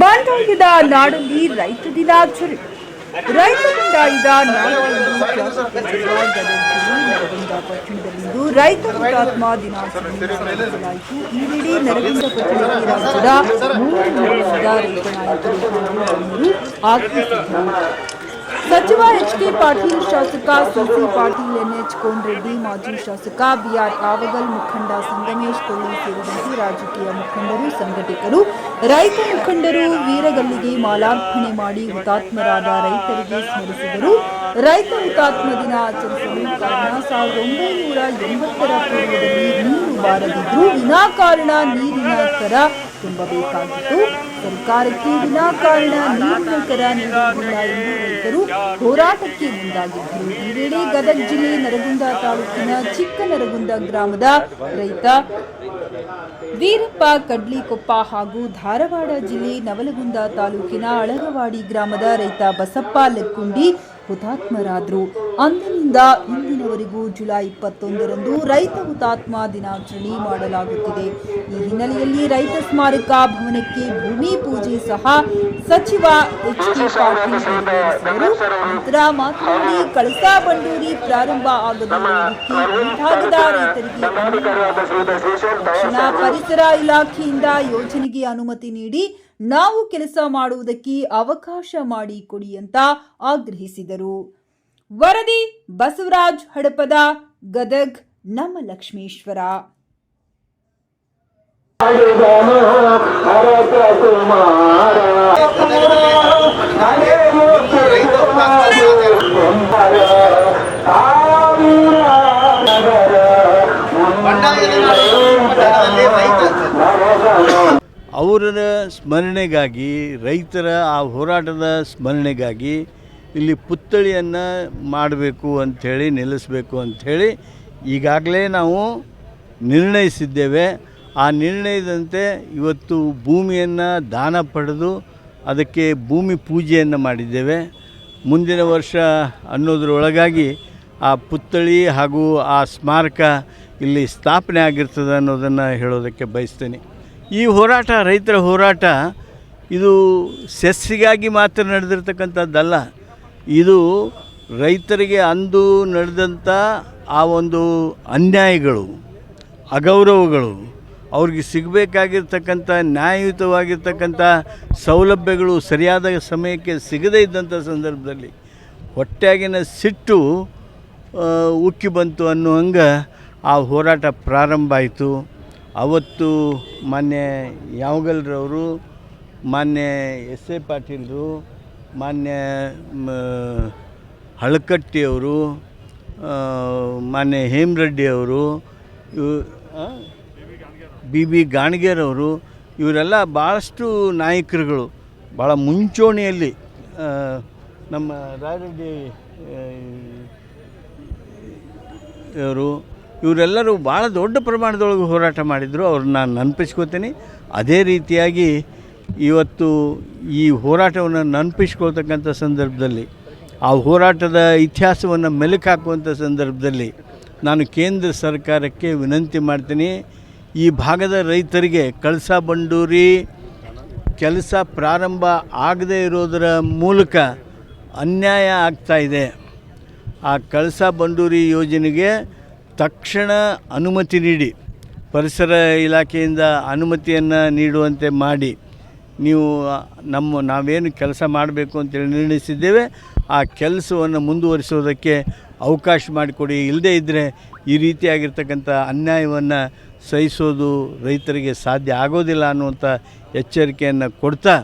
ಬಂಡಾಯದ ನಾಡಲ್ಲಿ ರೈತ ದಿನಾಚರಣೆ ರೈತ ಬಂಡಾಯದ ನರಗುಂದ ಪಟ್ಟಣದಲ್ಲಿಂದು ರೈತ ಹುತಾತ್ಮ ದಿನಾಚರಣೆ ಈ ವೇಳೆ ನರಗುಂದ ಪಟ್ಟಣದಲ್ಲಿ ರಾಜ್ಯದ ಮೂರು ರೈತ ನಾಯಕರು ಆಗಮಿಸಿದ್ದರು ಸಚಿವ ಎಚ್ ಕೆ ಪಾಟೀಲ್ ಶಾಸಕ ಸಿಸಿ ಪಾಟೀಲ್, ಎನ್ಎಚ್ ಕೋನ್ರೆಡ್ಡಿ, ಮಾಜಿ ಶಾಸಕ ಬಿಆರ್ ಕಾವಗಲ್ ಮುಖಂಡ ಸಂಗಮೇಶ್ ಕೊಳ್ಳಿ ಸೇರಿದಂತೆ ರಾಜಕೀಯ ಮುಖಂಡರು, ಸಂಘಟಕರು, ರೈತ ಮುಖಂಡರು ವೀರಗಲ್ಲಿಗೆ ಮಾಲಾರ್ಪಣೆ ಮಾಡಿ ಹುತಾತ್ಮರಾದ ರೈತರಿಗೆ ಸ್ಮರಿಸಿದರು. ರೈತ ಹುತಾತ್ಮ ದಿನ ಆಚರಿಸಲು ಕಾರಣ ಸಾವಿರದ ಒಂಬೈನೂರ ಎಂಬತ್ತರ ಪೂರ್ವದಲ್ಲಿ ನೀರು ಬಾರದಿದ್ದು ವಿನಾಕಾರಣ ನೀರಿನ ಸರ ತುಂಬಬೇಕಾಗಿತ್ತು. ಸರ್ಕಾರಕ್ಕೆ ವಿನಾಕಾರಣ ನೀರಿನ ಕರ ನೀಡುವುದಿಲ್ಲ ಎಂದು ರೈತರು ಹೋರಾಟಕ್ಕೆ ಮುಂದಾಗಿದ್ದರು. ಈ ವೇಳೆ ಗದಗ ಜಿಲ್ಲೆ ನರಗುಂದ ತಾಲೂಕಿನ ಚಿಕ್ಕ ನರಗುಂದ ಗ್ರಾಮದ ರೈತ ವೀರಪ್ಪ ಕಡ್ಲಿಕೊಪ್ಪ ಹಾಗೂ ಧಾರವಾಡ ಜಿಲ್ಲೆ ನವಲಗುಂದ ತಾಲೂಕಿನ ಅಳಗವಾಡಿ ಗ್ರಾಮದ ರೈತ ಬಸಪ್ಪ ಲಕ್ಕುಂಡಿ ಹುತಾತ್ಮರಾದರು. ಅಂದಿನಿಂದ ಇಂದಿನವರೆಗೂ ಜುಲೈ ಇಪ್ಪತ್ತೊಂದರಂದು ರೈತ ಹುತಾತ್ಮ ದಿನಾಚರಣೆ ಮಾಡಲಾಗುತ್ತಿದೆ. ಈ ಹಿನ್ನೆಲೆಯಲ್ಲಿ ರೈತ ಸ್ಮಾರಕ ಭವನಕ್ಕೆ ಭೂಮಿ ಪೂಜೆ ಸಹ ಸಚಿವ ಎಚ್ ಕೆ ಪಾಟೀಲ್ ನಂತರ ಮಾತನಾಡಿ ಕಳಸಾ ಬಂಡೂರಿ ಪ್ರಾರಂಭ ಭಾಗದ ರೈತರಿಗೆ ಪರಿಸರ ಇಲಾಖೆಯಿಂದ ಯೋಜನೆಗೆ ಅನುಮತಿ ನೀಡಿ ನಾವು ಕೆಲಸ ಮಾಡುವುದಕ್ಕೆ ಅವಕಾಶ ಮಾಡಿಕೊಡಿ ಅಂತ ಆಗ್ರಹಿಸಿದರು. ವರದಿ ಬಸವರಾಜ್ ಹಡಪದ ಗದಗ್ ನಮ್ಮ ಲಕ್ಷ್ಮೇಶ್ವರ ಅವರ ಸ್ಮರಣೆಗಾಗಿ ರೈತರ ಆ ಹೋರಾಟದ ಸ್ಮರಣೆಗಾಗಿ ಇಲ್ಲಿ ಪುತ್ಥಳಿಯನ್ನು ಮಾಡಬೇಕು ಅಂಥೇಳಿ, ನಿಲ್ಲಿಸಬೇಕು ಅಂಥೇಳಿ ಈಗಾಗಲೇ ನಾವು ನಿರ್ಣಯಿಸಿದ್ದೇವೆ. ಆ ನಿರ್ಣಯದಂತೆ ಇವತ್ತು ಭೂಮಿಯನ್ನು ದಾನ ಪಡೆದು ಅದಕ್ಕೆ ಭೂಮಿ ಪೂಜೆಯನ್ನು ಮಾಡಿದ್ದೇವೆ. ಮುಂದಿನ ವರ್ಷ ಅನ್ನೋದ್ರೊಳಗಾಗಿ ಆ ಪುತ್ಥಳಿ ಹಾಗೂ ಆ ಸ್ಮಾರಕ ಇಲ್ಲಿ ಸ್ಥಾಪನೆ ಆಗಿರ್ತದೆ ಅನ್ನೋದನ್ನು ಹೇಳೋದಕ್ಕೆ ಬಯಸ್ತೇನೆ. ಈ ಹೋರಾಟ, ರೈತರ ಹೋರಾಟ, ಇದು ಸೆಸ್ಸಿಗಾಗಿ ಮಾತ್ರ ನಡೆದಿರ್ತಕ್ಕಂಥದ್ದಲ್ಲ. ಇದು ರೈತರಿಗೆ ಅಂದು ನಡೆದಂಥ ಆ ಒಂದು ಅನ್ಯಾಯಗಳು, ಅಗೌರವಗಳು, ಅವ್ರಿಗೆ ಸಿಗಬೇಕಾಗಿರ್ತಕ್ಕಂಥ, ನ್ಯಾಯಯುತವಾಗಿರ್ತಕ್ಕಂಥ ಸೌಲಭ್ಯಗಳು ಸರಿಯಾದ ಸಮಯಕ್ಕೆ ಸಿಗದೇ ಇದ್ದಂಥ ಸಂದರ್ಭದಲ್ಲಿ ಹೊಟ್ಟೆಯಾಗಿನ ಸಿಟ್ಟು ಉಕ್ಕಿ ಬಂತು ಅನ್ನೋ ಹಂಗೆ ಆ ಹೋರಾಟ ಪ್ರಾರಂಭ ಆಯಿತು. ಅವತ್ತು ಮಾನ್ಯ ಯಾವಗಲ್ರವರು, ಮಾನ್ಯ ಎಸ್ ಎ ಪಾಟೀಲರು ಮಾನ್ಯ ಹಳಕಟ್ಟಿಯವರು ಮಾನ್ಯ ಹೇಮರೆಡ್ಡಿಯವರು, ಇವು ಬಿ ಬಿ ಗಾಣಗೇರವರು, ಇವರೆಲ್ಲ ಭಾಳಷ್ಟು ನಾಯಕರುಗಳು. ಭಾಳ ಮುಂಚೂಣಿಯಲ್ಲಿ ನಮ್ಮ ರಾಯರೆಡ್ಡಿ ಅವರು ಇವರೆಲ್ಲರೂ ಭಾಳ ದೊಡ್ಡ ಪ್ರಮಾಣದೊಳಗೆ ಹೋರಾಟ ಮಾಡಿದರು. ಅವ್ರನ್ನ ನಾನು ನೆನಪಿಸ್ಕೋತೀನಿ. ಅದೇ ರೀತಿಯಾಗಿ ಇವತ್ತು ಈ ಹೋರಾಟವನ್ನು ನೆನಪಿಸ್ಕೊಳ್ತಕ್ಕಂಥ ಸಂದರ್ಭದಲ್ಲಿ, ಆ ಹೋರಾಟದ ಇತಿಹಾಸವನ್ನು ಮೆಲುಕು ಹಾಕುವಂಥ ಸಂದರ್ಭದಲ್ಲಿ ನಾನು ಕೇಂದ್ರ ಸರ್ಕಾರಕ್ಕೆ ವಿನಂತಿ ಮಾಡ್ತೀನಿ. ಈ ಭಾಗದ ರೈತರಿಗೆ ಕಳಸಾ ಬಂಡೂರಿ ಕೆಲಸ ಪ್ರಾರಂಭ ಆಗದೇ ಇರೋದರ ಮೂಲಕ ಅನ್ಯಾಯ ಆಗ್ತಾ ಇದೆ. ಆ ಕಳಸ ಬಂಡೂರಿ ಯೋಜನೆಗೆ ತಕ್ಷಣ ಅನುಮತಿ ನೀಡಿ, ಪರಿಸರ ಇಲಾಖೆಯಿಂದ ಅನುಮತಿಯನ್ನು ನೀಡುವಂತೆ ಮಾಡಿ ನೀವು ನಮ್ಮ, ನಾವೇನು ಕೆಲಸ ಮಾಡಬೇಕು ಅಂತೇಳಿ ನಿರ್ಣಯಿಸಿದ್ದೇವೆ, ಆ ಕೆಲಸವನ್ನು ಮುಂದುವರಿಸೋದಕ್ಕೆ ಅವಕಾಶ ಮಾಡಿಕೊಡಿ. ಇಲ್ಲದೇ ಇದ್ದರೆ ಈ ರೀತಿಯಾಗಿರ್ತಕ್ಕಂಥ ಅನ್ಯಾಯವನ್ನು ಸಹಿಸೋದು ರೈತರಿಗೆ ಸಾಧ್ಯ ಆಗೋದಿಲ್ಲ ಅನ್ನುವಂಥ ಎಚ್ಚರಿಕೆಯನ್ನು ಕೊಡ್ತಾ